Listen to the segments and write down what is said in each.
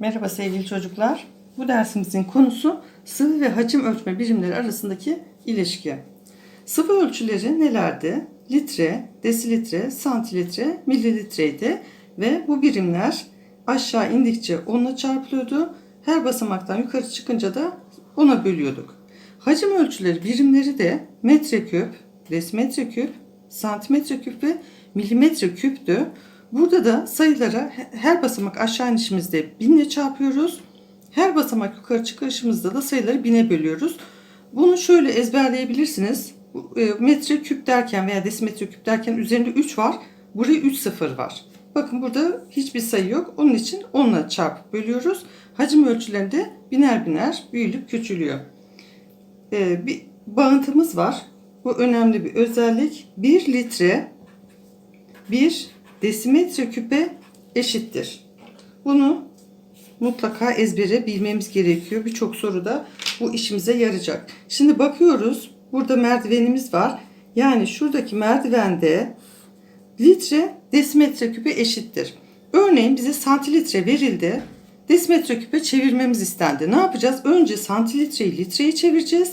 Merhaba sevgili çocuklar. Bu dersimizin konusu sıvı ve hacim ölçme birimleri arasındaki ilişki. Sıvı ölçüleri nelerdi? Litre, desilitre, santilitre, mililitreydi ve bu birimler aşağı indikçe 10'la çarpılıyordu. Her basamaktan yukarı çıkınca da 10'a bölüyorduk. Hacim ölçüleri birimleri de metreküp, desimetre küp, santimetre küp ve milimetre küptü. Burada da sayılara her basamak aşağı inişimizde binle çarpıyoruz. Her basamak yukarı çıkışımızda da sayıları bine bölüyoruz. Bunu şöyle ezberleyebilirsiniz. E, Metre küp derken veya desimetre küp derken üzerinde 3 var. Buraya 3 sıfır var. Bakın burada hiçbir sayı yok. Onun için 10 ile çarpıp bölüyoruz. Hacim ölçülerinde biner biner büyülüp küçülüyor. Ee, bir bağıntımız var. Bu önemli bir özellik. 1 litre 1 desimetre küpe eşittir. Bunu mutlaka ezbere bilmemiz gerekiyor. Birçok soruda bu işimize yarayacak. Şimdi bakıyoruz. Burada merdivenimiz var. Yani şuradaki merdivende litre desimetre küpe eşittir. Örneğin bize santilitre verildi. Desimetre küpe çevirmemiz istendi. Ne yapacağız? Önce santilitreyi litreye çevireceğiz.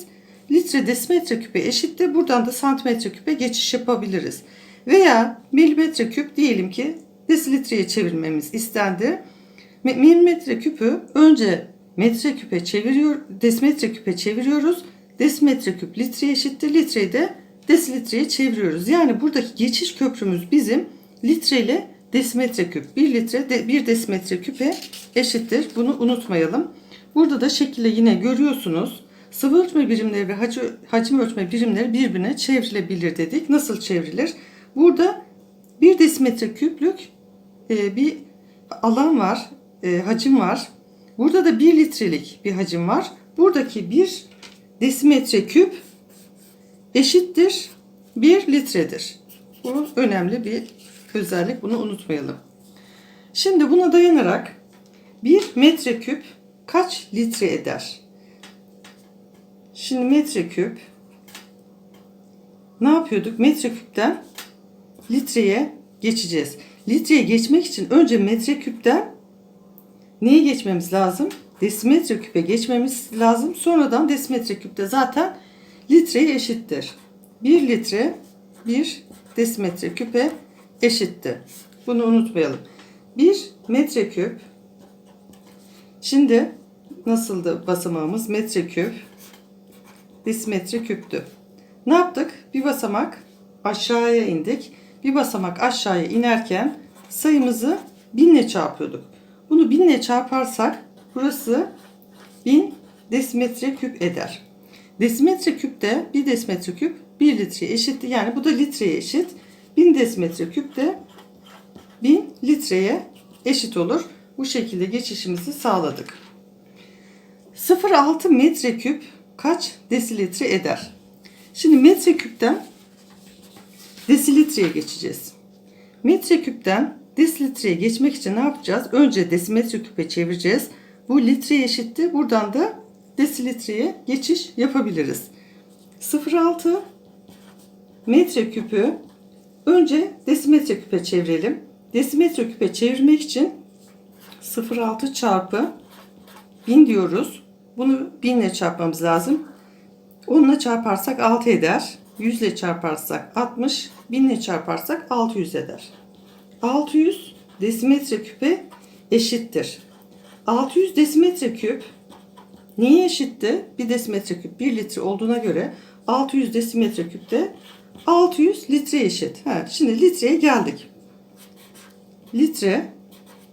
Litre desimetre küpe eşittir. Buradan da santimetre küpe geçiş yapabiliriz. Veya milimetre küp diyelim ki desilitreye çevirmemiz istendi. Me- Milimetre küpü önce metre küpe çeviriyor, desimetre küpe çeviriyoruz. Desimetre küp litreye eşittir. Litreyi de desilitreye çeviriyoruz. Yani buradaki geçiş köprümüz bizim litre ile desimetre küp. 1 litre de 1 desimetre küpe eşittir. Bunu unutmayalım. Burada da şekilde yine görüyorsunuz. Sıvı ölçme birimleri ve hacim ölçme birimleri birbirine çevrilebilir dedik. Nasıl çevrilir? Burada 1 desimetre küplük e, bir alan var, e, hacim var. Burada da 1 litrelik bir hacim var. Buradaki 1 desimetre küp eşittir 1 litredir. Bu önemli bir özellik. Bunu unutmayalım. Şimdi buna dayanarak 1 metreküp kaç litre eder? Şimdi metreküp ne yapıyorduk? Metreküpten litreye geçeceğiz. Litreye geçmek için önce metreküpten neye geçmemiz lazım? Desimetre küpe geçmemiz lazım. Sonradan desimetre küpte zaten litreye eşittir. 1 litre 1 desimetre küpe eşittir. Bunu unutmayalım. 1 metreküp Şimdi nasıldı basamağımız? Metreküp desimetre küptü. Ne yaptık? Bir basamak aşağıya indik. Bir basamak aşağıya inerken sayımızı binle çarpıyorduk. Bunu binle çarparsak burası 1000 desimetre küp eder. Desimetre küpte 1 desimetre küp 1 litreye eşitti. Yani bu da litreye eşit. 1000 desimetre küp de 1000 litreye eşit olur. Bu şekilde geçişimizi sağladık. 0,6 metreküp kaç desilitre eder? Şimdi metreküpten desilitreye geçeceğiz. Metreküpten desilitreye geçmek için ne yapacağız? Önce desimetre küpe çevireceğiz. Bu litre eşitti. Buradan da desilitreye geçiş yapabiliriz. 0,6 metreküpü önce desimetre küpe çevirelim. Desimetre küpe çevirmek için 0,6 çarpı 1000 diyoruz. Bunu 1000 ile çarpmamız lazım. 10 ile çarparsak 6 eder. 100 ile çarparsak 60. 1000 ile çarparsak 600 eder. 600 desimetre küpe eşittir. 600 desimetre küp neye eşitti? 1 desimetre küp 1 litre olduğuna göre 600 desimetre küpte 600 litre eşit. Ha, şimdi litreye geldik. Litre,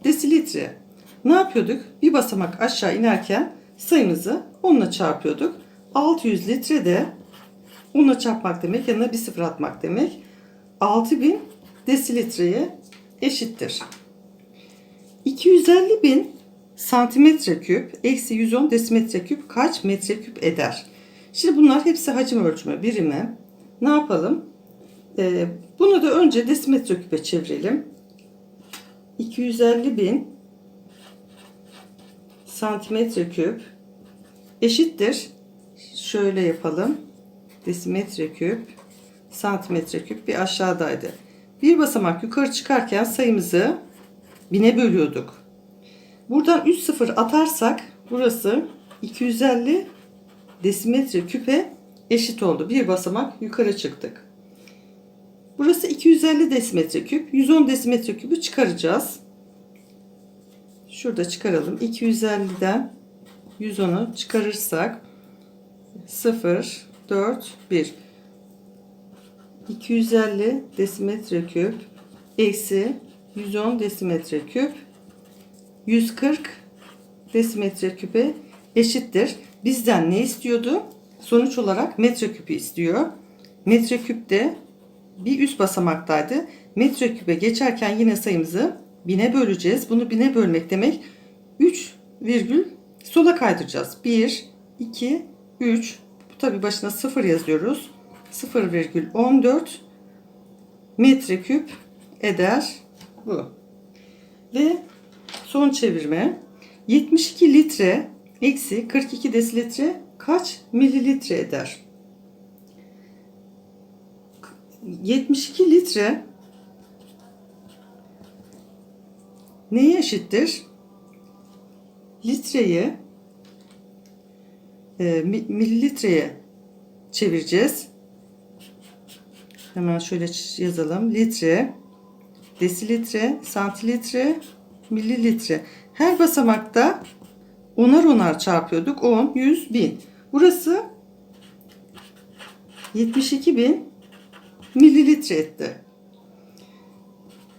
desilitre. Ne yapıyorduk? Bir basamak aşağı inerken sayımızı 10 ile çarpıyorduk. 600 litre de 10 ile çarpmak demek, yanına bir sıfır atmak demek. 6000 desilitreye eşittir. 250 bin santimetre küp eksi 110 desimetre küp kaç metre küp eder? Şimdi bunlar hepsi hacim ölçme birimi. Ne yapalım? Ee, bunu da önce desimetre küpe çevirelim. 250 bin santimetre küp eşittir. Şöyle yapalım. Desimetre küp santimetre küp bir aşağıdaydı. Bir basamak yukarı çıkarken sayımızı bine bölüyorduk. Buradan 3 sıfır atarsak burası 250 desimetre küpe eşit oldu. Bir basamak yukarı çıktık. Burası 250 desimetre küp. 110 desimetre küpü çıkaracağız. Şurada çıkaralım. 250'den 110'u çıkarırsak 0, 4, 1. 250 desimetre küp eksi 110 desimetre küp 140 desimetre küpe eşittir. Bizden ne istiyordu? Sonuç olarak metreküpü istiyor. Metreküp de bir üst basamaktaydı. Metreküpe geçerken yine sayımızı bine böleceğiz. Bunu bine bölmek demek 3 virgül sola kaydıracağız. 1, 2, 3. Tabi başına 0 yazıyoruz. 0,14 metreküp eder bu. Ve son çevirme 72 litre eksi 42 desilitre kaç mililitre eder? 72 litre neye eşittir? Litreyi e, mi- mililitreye çevireceğiz. Hemen şöyle yazalım. Litre, desilitre, santilitre, mililitre. Her basamakta onar onar çarpıyorduk. 10, 100, 1000. Burası 72 bin mililitre etti.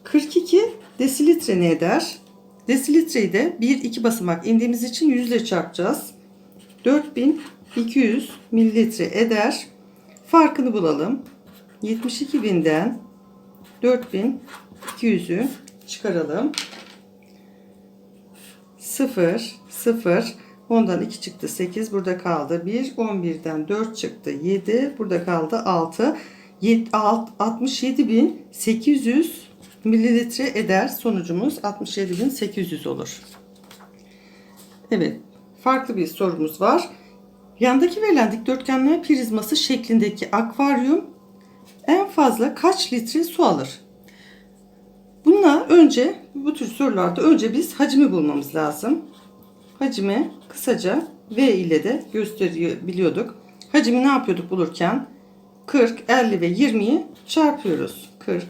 42 desilitre ne eder? Desilitreyi de 1-2 basamak indiğimiz için 100 ile çarpacağız. 4200 mililitre eder. Farkını bulalım. 72.000'den 4200'ü çıkaralım. 0, 0, 10'dan 2 çıktı 8, burada kaldı 1, 11'den 4 çıktı 7, burada kaldı 6, 67.800 mililitre eder. Sonucumuz 67.800 olur. Evet, farklı bir sorumuz var. Yandaki verilen dikdörtgenler prizması şeklindeki akvaryum en fazla kaç litre su alır? Bununla önce bu tür sorularda önce biz hacmi bulmamız lazım. Hacmi kısaca V ile de gösterebiliyorduk. Hacmi ne yapıyorduk bulurken? 40, 50 ve 20'yi çarpıyoruz. 40,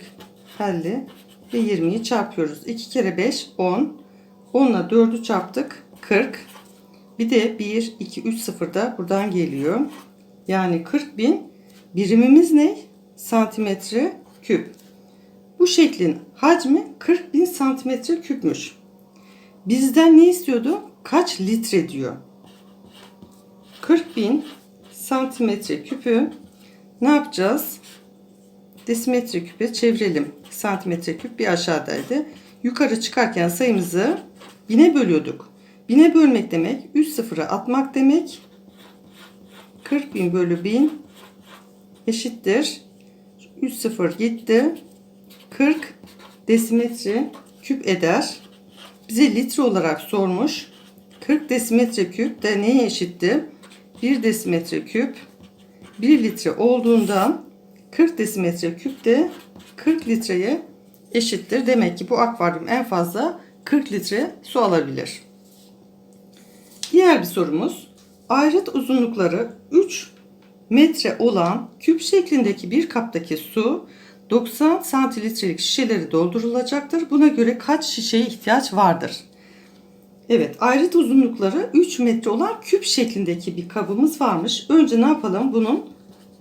50 ve 20'yi çarpıyoruz. 2 kere 5 10. 10 ile 4'ü çarptık 40. Bir de 1, 2, 3, 0 da buradan geliyor. Yani 40 bin birimimiz ne? Santimetre küp. Bu şeklin hacmi 40 bin santimetre küpmüş. Bizden ne istiyordu? Kaç litre diyor. 40 bin santimetre küpü ne yapacağız? Desimetre küpe çevirelim. Santimetre küp bir aşağıdaydı. Yukarı çıkarken sayımızı bine bölüyorduk. Bine bölmek demek 3 sıfıra atmak demek. 40 bin bölü 1000 eşittir. 3 sıfır gitti. 40 desimetre küp eder. Bize litre olarak sormuş. 40 desimetre küp de neye eşitti? 1 desimetre küp 1 litre olduğundan 40 desimetre küp de 40 litreye eşittir. Demek ki bu akvaryum en fazla 40 litre su alabilir. Diğer bir sorumuz. Ayrıt uzunlukları 3 metre olan küp şeklindeki bir kaptaki su 90 santilitrelik şişeleri doldurulacaktır. Buna göre kaç şişeye ihtiyaç vardır? Evet, ayrıt uzunlukları 3 metre olan küp şeklindeki bir kabımız varmış. Önce ne yapalım? Bunun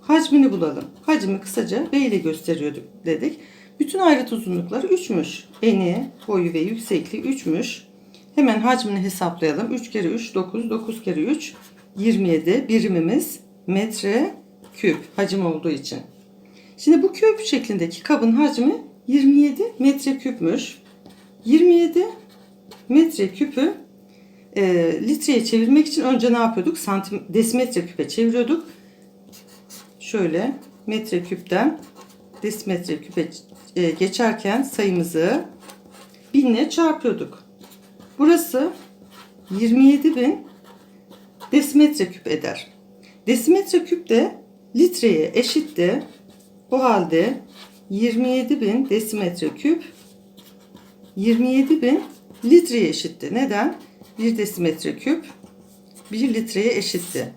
hacmini bulalım. Hacmi kısaca B ile gösteriyorduk dedik. Bütün ayrıt uzunlukları 3'müş. Eni, boyu ve yüksekliği 3'müş. Hemen hacmini hesaplayalım. 3 kere 3 9, 9 kere 3 27 birimimiz metre küp hacim olduğu için. Şimdi bu küp şeklindeki kabın hacmi 27 metre küpmüş. 27 metre küpü e, litreye çevirmek için önce ne yapıyorduk? Santim, desimetre küpe çeviriyorduk. Şöyle metre küpten desimetre küpe e, geçerken sayımızı binle çarpıyorduk. Burası 27 bin desimetre küp eder. Desimetre küp de litreye eşitti. Bu halde 27 bin desimetre küp 27 bin litreye eşitti. Neden? 1 desimetre küp 1 litreye eşitti.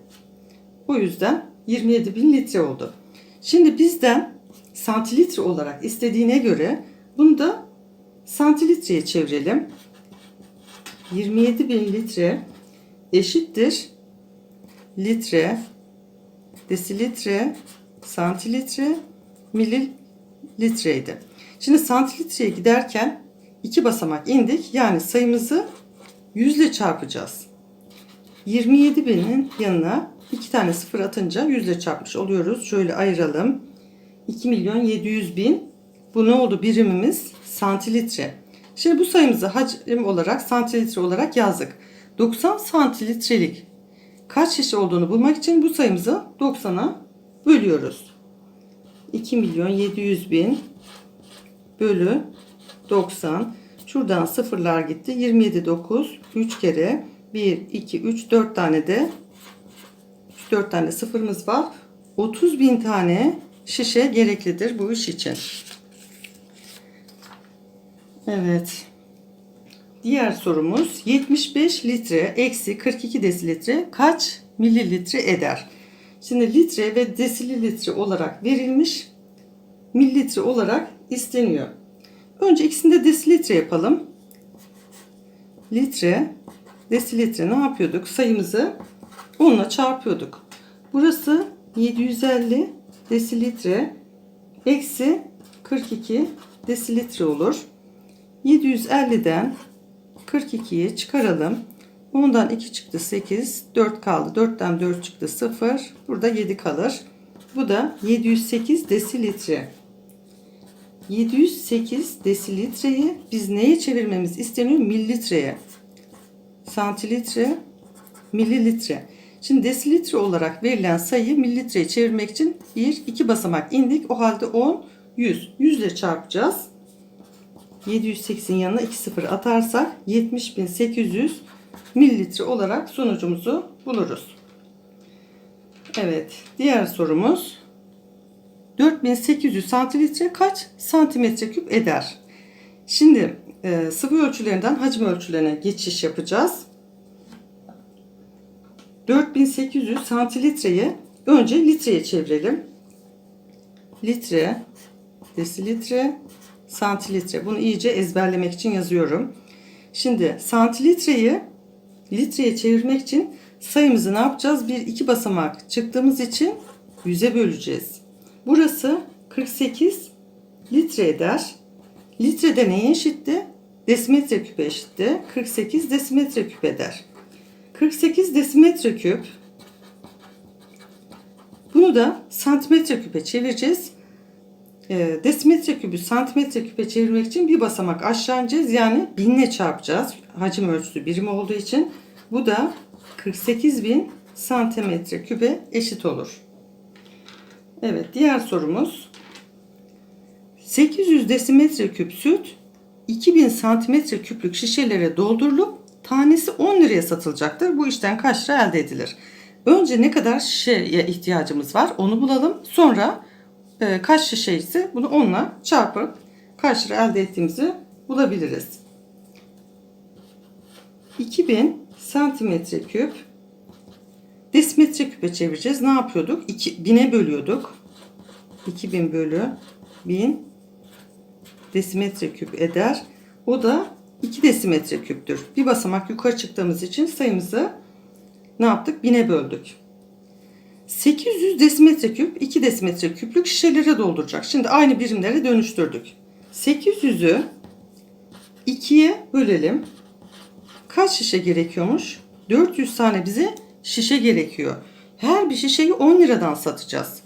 O yüzden 27 bin litre oldu. Şimdi bizden santilitre olarak istediğine göre bunu da santilitreye çevirelim. 27 bin litre eşittir litre, desilitre, santilitre, mililitreydi. Şimdi santilitreye giderken iki basamak indik. Yani sayımızı 100 ile çarpacağız. 27 binin yanına iki tane sıfır atınca 100 ile çarpmış oluyoruz. Şöyle ayıralım. 2 milyon 700 bin. Bu ne oldu? Birimimiz santilitre. Şimdi bu sayımızı hacim olarak santilitre olarak yazdık. 90 santilitrelik kaç şişe olduğunu bulmak için bu sayımızı 90'a bölüyoruz. 2 milyon 700 bin bölü 90. Şuradan sıfırlar gitti. 27 9 3 kere 1 2 3 4 tane de 4 tane sıfırımız var. 30 bin tane şişe gereklidir bu iş için. Evet. Diğer sorumuz 75 litre eksi 42 desilitre kaç mililitre eder? Şimdi litre ve desilitre olarak verilmiş mililitre olarak isteniyor. Önce ikisini de desilitre yapalım. Litre, desilitre ne yapıyorduk? Sayımızı onunla çarpıyorduk. Burası 750 desilitre eksi 42 desilitre olur. 750'den 42'yi çıkaralım. 10'dan 2 çıktı 8, 4 kaldı. 4'ten 4 çıktı 0. Burada 7 kalır. Bu da 708 desilitre. 708 desilitreyi biz neye çevirmemiz isteniyor? Mililitreye. Santilitre, mililitre. Şimdi desilitre olarak verilen sayıyı mililitreye çevirmek için 1, 2 basamak indik. O halde 10, 100. 100 ile çarpacağız. 708'in yanına 2 sıfır atarsak 70.800 mililitre olarak sonucumuzu buluruz. Evet, diğer sorumuz 4800 santimetre kaç santimetre küp eder? Şimdi e, sıvı ölçülerinden hacim ölçülerine geçiş yapacağız. 4800 santilitreyi önce litreye çevirelim. Litre, desilitre, santilitre. Bunu iyice ezberlemek için yazıyorum. Şimdi santilitreyi litreye çevirmek için sayımızı ne yapacağız? Bir iki basamak çıktığımız için 100'e böleceğiz. Burası 48 litre eder. Litrede neye eşitti? Desimetre küpe eşitti. 48 desimetre küp eder. 48 desimetre küp. Bunu da santimetre küpe çevireceğiz. E, desimetre küpü santimetre küpe çevirmek için bir basamak aşağı ineceğiz. Yani binle çarpacağız. Hacim ölçüsü birimi olduğu için. Bu da 48 bin santimetre küpe eşit olur. Evet diğer sorumuz. 800 desimetre küp süt 2000 santimetre küplük şişelere doldurulup tanesi 10 liraya satılacaktır. Bu işten kaç lira elde edilir? Önce ne kadar şişeye ihtiyacımız var onu bulalım. Sonra e, kaç şişe ise bunu onunla çarpıp kaç lira elde ettiğimizi bulabiliriz. 2000 santimetre küp desimetre küpe çevireceğiz. Ne yapıyorduk? 2, 1000'e bölüyorduk. 2000 bölü 1000 desimetre küp eder. O da 2 desimetre küptür. Bir basamak yukarı çıktığımız için sayımızı ne yaptık? 1000'e böldük. 800 desimetre küp 2 desimetre küplük şişelere dolduracak. Şimdi aynı birimlere dönüştürdük. 800'ü 2'ye bölelim. Kaç şişe gerekiyormuş? 400 tane bize şişe gerekiyor. Her bir şişeyi 10 liradan satacağız.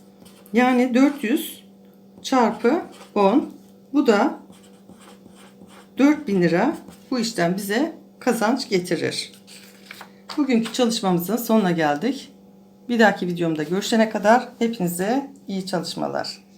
Yani 400 çarpı 10 bu da 4000 lira bu işten bize kazanç getirir. Bugünkü çalışmamızın sonuna geldik. Bir dahaki videomda görüşene kadar hepinize iyi çalışmalar.